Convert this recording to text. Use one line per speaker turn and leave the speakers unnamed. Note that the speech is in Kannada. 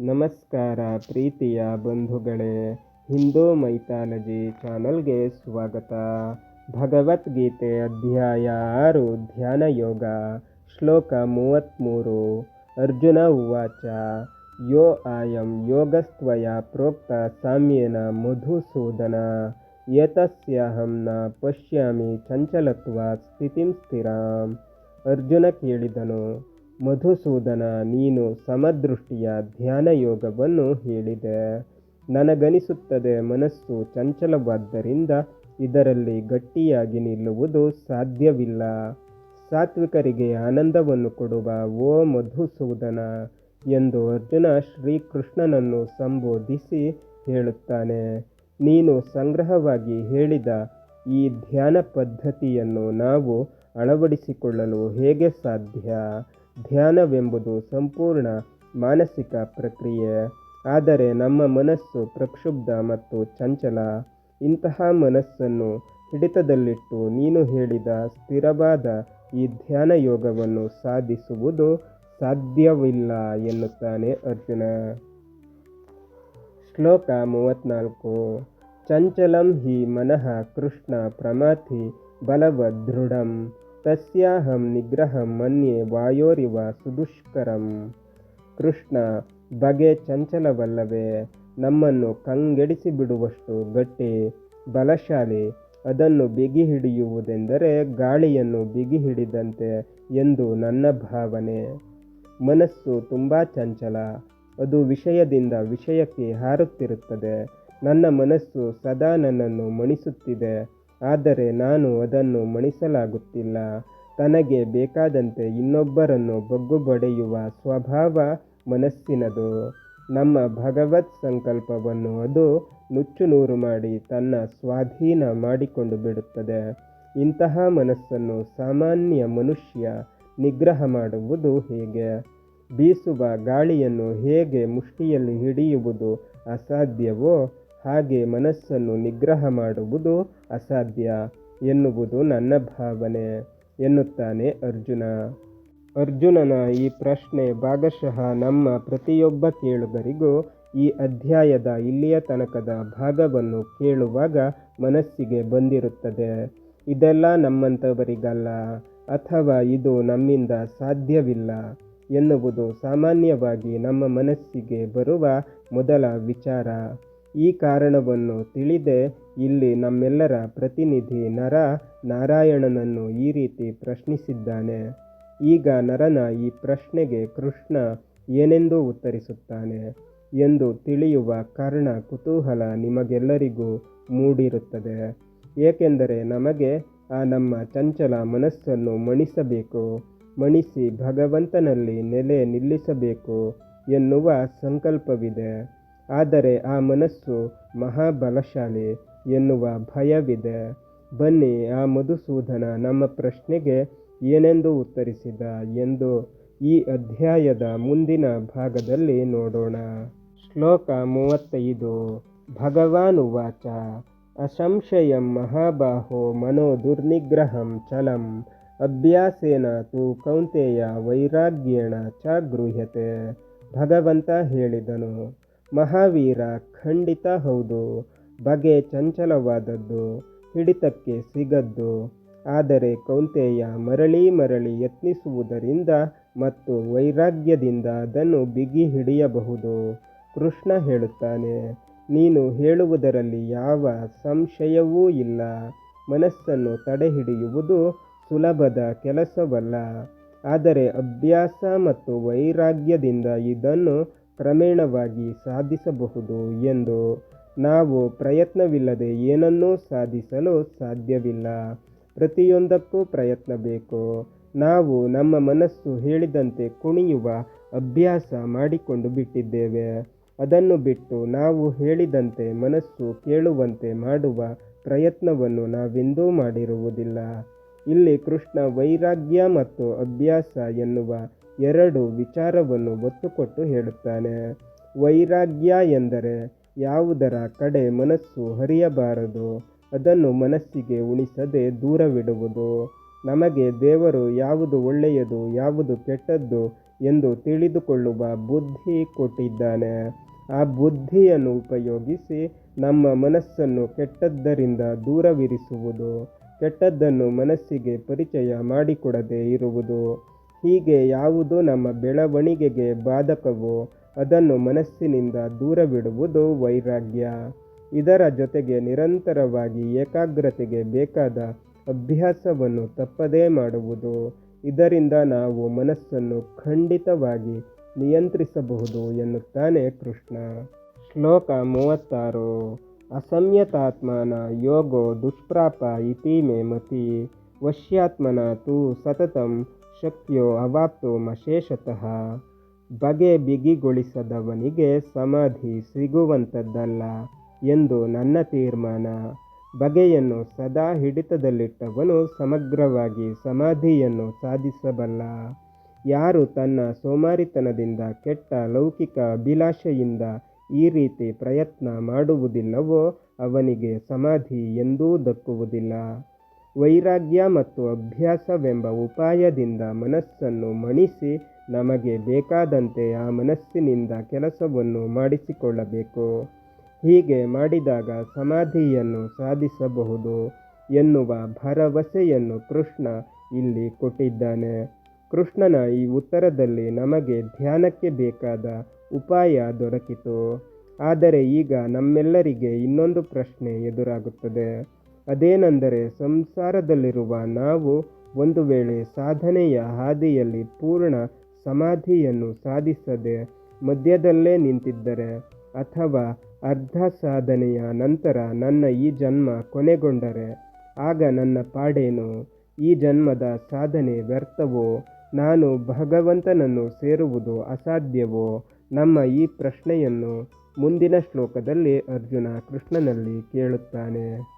ನಮಸ್ಕಾರ ಪ್ರೀತಿಯ ಬಂಧುಗಳೇ, ಹಿಂದೂ ಮೈಥಾಲಜಿ ಚಾನಲ್ಗೆ ಸ್ವಾಗತ. ಭಗವದ್ಗೀತೆ ಅಧ್ಯಾಯ ಆರು, ಧ್ಯಾನ ಯೋಗ, ಶ್ಲೋಕ ಮೂವತ್ತ್ಮೂರು ಅರ್ಜುನ ಉವಾಚ. ಯೋ ಆಯಂ ಯೋಗಸ್ತ್ವಯ ಪ್ರೋಕ್ತ ಸಾಮ್ಯೇನ ಮಧುಸೂದನ. ಏತಸ್ಯಾಹಂ ನ ಪಶ್ಯಾಮಿ ಚಂಚಲತ್ವ ಸ್ಥಿತಿಂ ಸ್ಥಿರಾಂ. ಅರ್ಜುನ ಕೇಳಿದನು ಮಧುಸೂದನ ನೀನು ಸಮದೃಷ್ಟಿಯ ಧ್ಯಾನ ಯೋಗವನ್ನು ಹೇಳಿದೆ. ನನಗನಿಸುತ್ತದೆ ಮನಸ್ಸು ಚಂಚಲವಾದ್ದರಿಂದ ಇದರಲ್ಲಿ ಗಟ್ಟಿಯಾಗಿ ನಿಲ್ಲುವುದು ಸಾಧ್ಯವಿಲ್ಲ. ಸಾತ್ವಿಕರಿಗೆ ಆನಂದವನ್ನು ಕೊಡುವ ಓ ಮಧುಸೂದನ ಎಂದು ಅರ್ಜುನ ಶ್ರೀಕೃಷ್ಣನನ್ನು ಸಂಬೋಧಿಸಿ ಹೇಳುತ್ತಾನೆ. ನೀನು ಸಂಗ್ರಹವಾಗಿ ಹೇಳಿದ ಈ ಧ್ಯಾನ ಪದ್ಧತಿಯನ್ನು ನಾವು ಅಳವಡಿಸಿಕೊಳ್ಳಲು ಹೇಗೆ ಸಾಧ್ಯ? ಧ್ಯಾನವೆಂಬುದು ಸಂಪೂರ್ಣ ಮಾನಸಿಕ ಪ್ರಕ್ರಿಯೆ. ಆದರೆ ನಮ್ಮ ಮನಸ್ಸು ಪ್ರಕ್ಷುಬ್ಧ ಮತ್ತು ಚಂಚಲ. ಇಂತಹ ಮನಸ್ಸನ್ನು ಹಿಡಿತದಲ್ಲಿಟ್ಟು ನೀನು ಹೇಳಿದ ಸ್ಥಿರವಾದ ಈ ಧ್ಯಾನ ಯೋಗವನ್ನು ಸಾಧಿಸುವುದು ಸಾಧ್ಯವಿಲ್ಲ ಎನ್ನುತ್ತಾನೆ ಅರ್ಜುನ. ಶ್ಲೋಕ ಮೂವತ್ನಾಲ್ಕು. ಚಂಚಲಂ ಹಿ ಮನಃ ಕೃಷ್ಣ ಪ್ರಮಾಥಿ ಬಲವದೃಢಂ ತಸ್ಯಾಹಂ ನಿಗ್ರಹಂ ಮನ್ಯೆ ವಾಯೋರಿವ ಸುದುಷ್ಕರಂ. ಕೃಷ್ಣ, ಬಗೆ ಚಂಚಲವಲ್ಲವೇ, ನಮ್ಮನ್ನು ಕಂಗೆಡಿಸಿ ಬಿಡುವಷ್ಟು ಗಟ್ಟಿ, ಬಲಶಾಲಿ, ಅದನ್ನು ಬಿಗಿ ಹಿಡಿಯುವುದೆಂದರೆ ಗಾಳಿಯನ್ನು ಬಿಗಿ ಹಿಡಿದಂತೆ ಎಂದು ನನ್ನ ಭಾವನೆ. ಮನಸ್ಸು ತುಂಬ ಚಂಚಲ, ಅದು ವಿಷಯದಿಂದ ವಿಷಯಕ್ಕೆ ಹಾರುತ್ತಿರುತ್ತದೆ. ನನ್ನ ಮನಸ್ಸು ಸದಾ ನನ್ನನ್ನು ಮಣಿಸುತ್ತಿದೆ. ಆದರೆ ನಾನು ಅದನ್ನು ಮಣಿಸಲಾಗುತ್ತಿಲ್ಲ. ತನಗೆ ಬೇಕಾದಂತೆ ಇನ್ನೊಬ್ಬರನ್ನು ಬಗ್ಗುಬಡೆಯುವ ಸ್ವಭಾವ ಮನಸ್ಸಿನದು. ನಮ್ಮ ಭಗವತ್ ಸಂಕಲ್ಪವನ್ನು ಅದು ನುಚ್ಚುನೂರು ಮಾಡಿ ತನ್ನ ಸ್ವಾಧೀನ ಮಾಡಿಕೊಂಡು ಬಿಡುತ್ತದೆ. ಇಂತಹ ಮನಸ್ಸನ್ನು ಸಾಮಾನ್ಯ ಮನುಷ್ಯ ನಿಗ್ರಹ ಮಾಡುವುದು ಹೇಗೆ? ಬೀಸುವ ಗಾಳಿಯನ್ನು ಹೇಗೆ ಮುಷ್ಟಿಯಲ್ಲಿ ಹಿಡಿಯುವುದು ಅಸಾಧ್ಯವೋ? ಹಾಗೆ ಮನಸ್ಸನ್ನು ನಿಗ್ರಹ ಮಾಡುವುದು ಅಸಾಧ್ಯ ಎನ್ನುವುದು ನನ್ನ ಭಾವನೆ ಎನ್ನುತ್ತಾನೆ ಅರ್ಜುನ. ಅರ್ಜುನನ ಈ ಪ್ರಶ್ನೆ ಭಾಗಶಃ ನಮ್ಮ ಪ್ರತಿಯೊಬ್ಬ ಕೇಳುಗರಿಗೂ ಈ ಅಧ್ಯಾಯದ ಇಲ್ಲಿಯ ತನಕದ ಭಾಗವನ್ನು ಕೇಳುವಾಗ ಮನಸ್ಸಿಗೆ ಬಂದಿರುತ್ತದೆ. ಇದೆಲ್ಲ ನಮ್ಮಂಥವರಿಗಲ್ಲ ಅಥವಾ ಇದು ನಮ್ಮಿಂದ ಸಾಧ್ಯವಿಲ್ಲ ಎನ್ನುವುದು ಸಾಮಾನ್ಯವಾಗಿ ನಮ್ಮ ಮನಸ್ಸಿಗೆ ಬರುವ ಮೊದಲ ವಿಚಾರ. ಈ ಕಾರಣವನ್ನು ತಿಳಿದೇ. ಇಲ್ಲಿ ನಮ್ಮೆಲ್ಲರ ಪ್ರತಿನಿಧಿ ನರ ನಾರಾಯಣನನ್ನು ಈ ರೀತಿ ಪ್ರಶ್ನಿಸಿದ್ದಾನೆ. ಈಗ ನರನ ಈ ಪ್ರಶ್ನೆಗೆ ಕೃಷ್ಣ ಏನೆಂದು ಉತ್ತರಿಸುತ್ತಾನೆ ಎಂದು ತಿಳಿಯುವ ಕಾರಣ ಕುತೂಹಲ ನಿಮಗೆಲ್ಲರಿಗೂ ಮೂಡಿರುತ್ತದೆ. ಏಕೆಂದರೆ ನಮಗೆ ಆ ನಮ್ಮ ಚಂಚಲ ಮನಸ್ಸನ್ನು ಮಣಿಸಬೇಕು, ಮಣಿಸಿ ಭಗವಂತನಲ್ಲಿ ನೆಲೆ ನಿಲ್ಲಿಸಬೇಕು ಎನ್ನುವ ಸಂಕಲ್ಪವಿದೆ. ಆದರೆ ಆ ಮನಸ್ಸು ಮಹಾಬಲಶಾಲಿ ಎನ್ನುವ ಭಯವಿದೆ. ಬನ್ನಿ, ಆ ಮಧುಸೂದನ ನಮ್ಮ ಪ್ರಶ್ನೆಗೆ ಏನೆಂದು ಉತ್ತರಿಸಿದ ಎಂದು ಈ ಅಧ್ಯಾಯದ ಮುಂದಿನ ಭಾಗದಲ್ಲಿ ನೋಡೋಣ. ಶ್ಲೋಕ ಮೂವತ್ತೈದು. ಭಗವಾನ್ ಉವಾಚ. ಅಸಂಶಯಂ ಮಹಾಬಾಹೋ ಮನೋ ದುರ್ನಿಗ್ರಹಂ ಚಲಂ. ಅಭ್ಯಾಸೇನ ತು ಕೌಂತೆಯ ವೈರಾಗ್ಯೇಣ ಚ ಗೃಹ್ಯತೆ. ಭಗವಂತ ಹೇಳಿದನು. ಮಹಾವೀರ ಖಂಡಿತ ಹೌದು. ಬಗೆ ಚಂಚಲವಾದದ್ದು, ಹಿಡಿತಕ್ಕೆ ಸಿಗದ್ದು. ಆದರೆ ಕೌಂತೆಯ ಮರಳಿ ಮರಳಿ ಯತ್ನಿಸುವುದರಿಂದ ಮತ್ತು ವೈರಾಗ್ಯದಿಂದ ಅದನ್ನು ಬಿಗಿ ಹಿಡಿಯಬಹುದು. ಕೃಷ್ಣ ಹೇಳುತ್ತಾನೆ, ನೀನು ಹೇಳುವುದರಲ್ಲಿ ಯಾವ ಸಂಶಯವೂ ಇಲ್ಲ. ಮನಸ್ಸನ್ನು ತಡೆಹಿಡಿಯುವುದು ಸುಲಭದ ಕೆಲಸವಲ್ಲ. ಆದರೆ ಅಭ್ಯಾಸ ಮತ್ತು ವೈರಾಗ್ಯದಿಂದ ಇದನ್ನು ಕ್ರಮೇಣವಾಗಿ ಸಾಧಿಸಬಹುದು ಎಂದು ನಾವು ಪ್ರಯತ್ನವಿಲ್ಲದೆ ಏನನ್ನೂ ಸಾಧಿಸಲು ಸಾಧ್ಯವಿಲ್ಲ. ಪ್ರತಿಯೊಂದಕ್ಕೂ ಪ್ರಯತ್ನ ಬೇಕು. ನಾವು ನಮ್ಮ ಮನಸ್ಸು ಹೇಳಿದಂತೆ ಕುಣಿಯುವ ಅಭ್ಯಾಸ ಮಾಡಿಕೊಂಡು ಬಿಟ್ಟಿದ್ದೇವೆ. ಅದನ್ನು ಬಿಟ್ಟು ನಾವು ಹೇಳಿದಂತೆ ಮನಸ್ಸು ಕೇಳುವಂತೆ ಮಾಡುವ ಪ್ರಯತ್ನವನ್ನು ನಾವೆಂದೂ ಮಾಡಿರುವುದಿಲ್ಲ. ಇಲ್ಲಿ ಕೃಷ್ಣ ವೈರಾಗ್ಯ ಮತ್ತು ಅಭ್ಯಾಸ ಎನ್ನುವ ಎರಡು ವಿಚಾರವನ್ನು ಒತ್ತುಕೊಟ್ಟು ಹೇಳುತ್ತಾನೆ. ವೈರಾಗ್ಯ ಎಂದರೆ ಯಾವುದರ ಕಡೆ ಮನಸ್ಸು ಹರಿಯಬಾರದು, ಅದನ್ನು ಮನಸ್ಸಿಗೆ ಉಣಿಸದೆ ದೂರವಿಡುವುದು. ನಮಗೆ ದೇವರು ಯಾವುದು ಒಳ್ಳೆಯದು, ಯಾವುದು ಕೆಟ್ಟದ್ದು ಎಂದು ತಿಳಿದುಕೊಳ್ಳುವ ಬುದ್ಧಿ ಕೊಟ್ಟಿದ್ದಾನೆ. ಆ ಬುದ್ಧಿಯನ್ನು ಉಪಯೋಗಿಸಿ ನಮ್ಮ ಮನಸ್ಸನ್ನು ಕೆಟ್ಟದ್ದರಿಂದ ದೂರವಿರಿಸುವುದು, ಕೆಟ್ಟದ್ದನ್ನು ಮನಸ್ಸಿಗೆ ಪರಿಚಯ ಮಾಡಿಕೊಡದೆ ಇರುವುದು. ಹೀಗೆ ಯಾವುದು ನಮ್ಮ ಬೆಳವಣಿಗೆಗೆ ಬಾಧಕವೋ, ಅದನ್ನು ಮನಸ್ಸಿನಿಂದ ದೂರವಿಡುವುದು ವೈರಾಗ್ಯ. ಇದರ ಜೊತೆಗೆ ನಿರಂತರವಾಗಿ ಏಕಾಗ್ರತೆಗೆ ಬೇಕಾದ ಅಭ್ಯಾಸವನ್ನು ತಪ್ಪದೇ ಮಾಡುವುದು. ಇದರಿಂದ ನಾವು ಮನಸ್ಸನ್ನು ಖಂಡಿತವಾಗಿ ನಿಯಂತ್ರಿಸಬಹುದು ಎನ್ನುತ್ತಾನೆ ಕೃಷ್ಣ. ಶ್ಲೋಕ ಮೂವತ್ತಾರು. ಅಸಂಯತಾತ್ಮನ ಯೋಗೋ ದುಷ್ಪ್ರಾಪ ಇತಿ ಮತಿ. ವಶ್ಯಾತ್ಮನ ತು ಸತತಂ ಶಕ್ಯೋ ಅವಾಪ್ತೋ ಮಶೇಷತಃ ಬಗೆ ಬಿಗಿಗೊಳಿಸದವನಿಗೆ ಸಮಾಧಿ ಸಿಗುವಂಥದ್ದಲ್ಲ ಎಂದು ನನ್ನ ತೀರ್ಮಾನ. ಬಗೆಯನ್ನು ಸದಾ ಹಿಡಿತದಲ್ಲಿಟ್ಟವನು ಸಮಗ್ರವಾಗಿ ಸಮಾಧಿಯನ್ನು ಸಾಧಿಸಬಲ್ಲ. ಯಾರು ತನ್ನ ಸೋಮಾರಿತನದಿಂದ ಕೆಟ್ಟ ಲೌಕಿಕ ಅಭಿಲಾಷೆಯಿಂದ ಈ ರೀತಿ ಪ್ರಯತ್ನ ಮಾಡುವುದಿಲ್ಲವೋ ಅವನಿಗೆ ಸಮಾಧಿ ಎಂದೂ ದಕ್ಕುವುದಿಲ್ಲ. ವೈರಾಗ್ಯ ಮತ್ತು ಅಭ್ಯಾಸವೆಂಬ ಉಪಾಯದಿಂದ ಮನಸ್ಸನ್ನು ಮಣಿಸಿ ನಮಗೆ ಬೇಕಾದಂತೆ ಆ ಮನಸ್ಸಿನಿಂದ ಕೆಲಸವನ್ನು ಮಾಡಿಸಿಕೊಳ್ಳಬೇಕು. ಹೀಗೆ ಮಾಡಿದಾಗ ಸಮಾಧಿಯನ್ನು ಸಾಧಿಸಬಹುದು ಎನ್ನುವ ಭರವಸೆಯನ್ನು ಕೃಷ್ಣ ಇಲ್ಲಿ ಕೊಟ್ಟಿದ್ದಾನೆ. ಕೃಷ್ಣನ ಈ ಉತ್ತರದಲ್ಲಿ ನಮಗೆ ಧ್ಯಾನಕ್ಕೆ ಬೇಕಾದ ಉಪಾಯ ದೊರಕಿತು. ಆದರೆ ಈಗ ನಮ್ಮೆಲ್ಲರಿಗೆ ಇನ್ನೊಂದು ಪ್ರಶ್ನೆ ಎದುರಾಗುತ್ತದೆ. ಅದೇನೆಂದರೆ ಸಂಸಾರದಲ್ಲಿರುವ ನಾವು ಒಂದು ವೇಳೆ ಸಾಧನೆಯ ಹಾದಿಯಲ್ಲಿ ಪೂರ್ಣ ಸಮಾಧಿಯನ್ನು ಸಾಧಿಸದೆ ಮಧ್ಯದಲ್ಲೇ ನಿಂತಿದ್ದರೆ ಅಥವಾ ಅರ್ಧ ಸಾಧನೆಯ ನಂತರ ನನ್ನ ಈ ಜನ್ಮ ಕೊನೆಗೊಂಡರೆ, ಆಗ ನನ್ನ ಪಾಡೇನು? ಈ ಜನ್ಮದ ಸಾಧನೆ ವ್ಯರ್ಥವೋ? ನಾನು ಭಗವಂತನನ್ನು ಸೇರುವುದು ಅಸಾಧ್ಯವೋ? ನಮ್ಮ ಈ ಪ್ರಶ್ನೆಯನ್ನು ಮುಂದಿನ ಶ್ಲೋಕದಲ್ಲಿ ಅರ್ಜುನ ಕೃಷ್ಣನಲ್ಲಿ ಕೇಳುತ್ತಾನೆ.